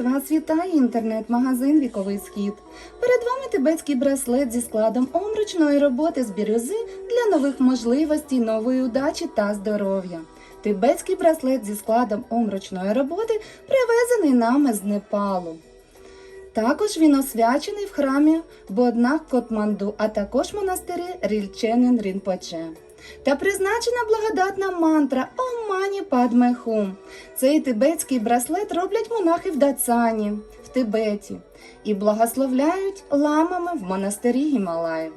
Вас вітає інтернет-магазин Віковий Схід. Перед вами тибетський браслет зі складом омручної роботи з бірюзи для нових можливостей, нової удачі та здоров'я. Тибетський браслет зі складом омручної роботи привезений нами з Непалу. Також він освячений в храмі Боднак Котманду, а також монастирі Рільченин Рінпоче. Та призначена благодатна мантра Ом Мані. Цей тибетський браслет роблять монахи в Дацані, в Тибеті, і благословляють ламами в монастирі Гімалаїв.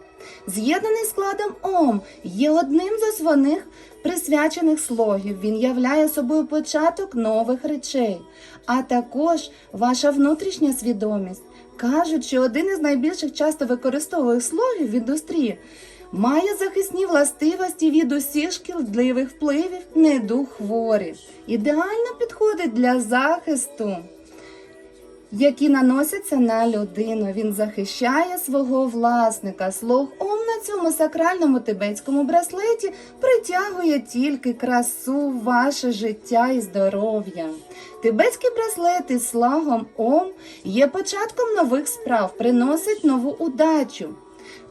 З'єднаний складом Ом є одним з основних присвячених слогів. Він являє собою початок нових речей, а також ваша внутрішня свідомість. Кажуть, що один із найбільших часто використовуваних слогів в індустрії має захисні властивості від усіх шкідливих впливів недух хворі. Ідеально підходить для захисту які наносяться на людину. Він захищає свого власника. Слог Ом на цьому сакральному тибетському браслеті притягує тільки красу ваше життя і здоров'я. Тибетський браслет із слогом Ом є початком нових справ, приносить нову удачу.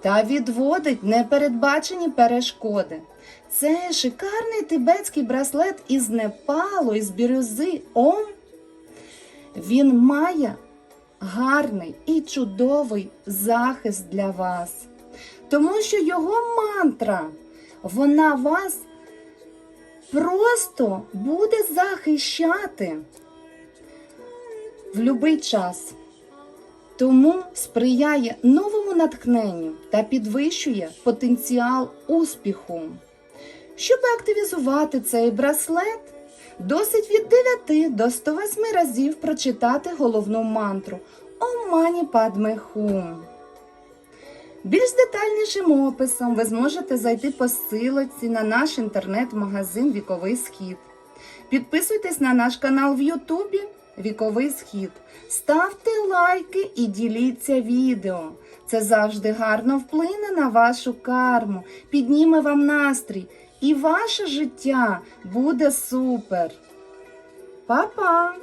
Та відводить непередбачені перешкоди. Це шикарний тибетський браслет із Непалу, із бірюзи Ом він має гарний і чудовий захист для вас. Тому що його мантра, вона вас просто буде захищати в будь-який час. Тому сприяє новому натхненню та підвищує потенціал успіху. Щоб активізувати цей браслет, Досить від 9 до 108 разів прочитати головну мантру Ом Падме Хум. Більш детальнішим описом ви зможете зайти по ссилочці на наш інтернет-магазин Віковий Схід. Підписуйтесь на наш канал в Ютубі Віковий Схід. Ставте лайки і діліться відео. Це завжди гарно вплине на вашу карму, підніме вам настрій, і ваше життя буде супер. Па-па!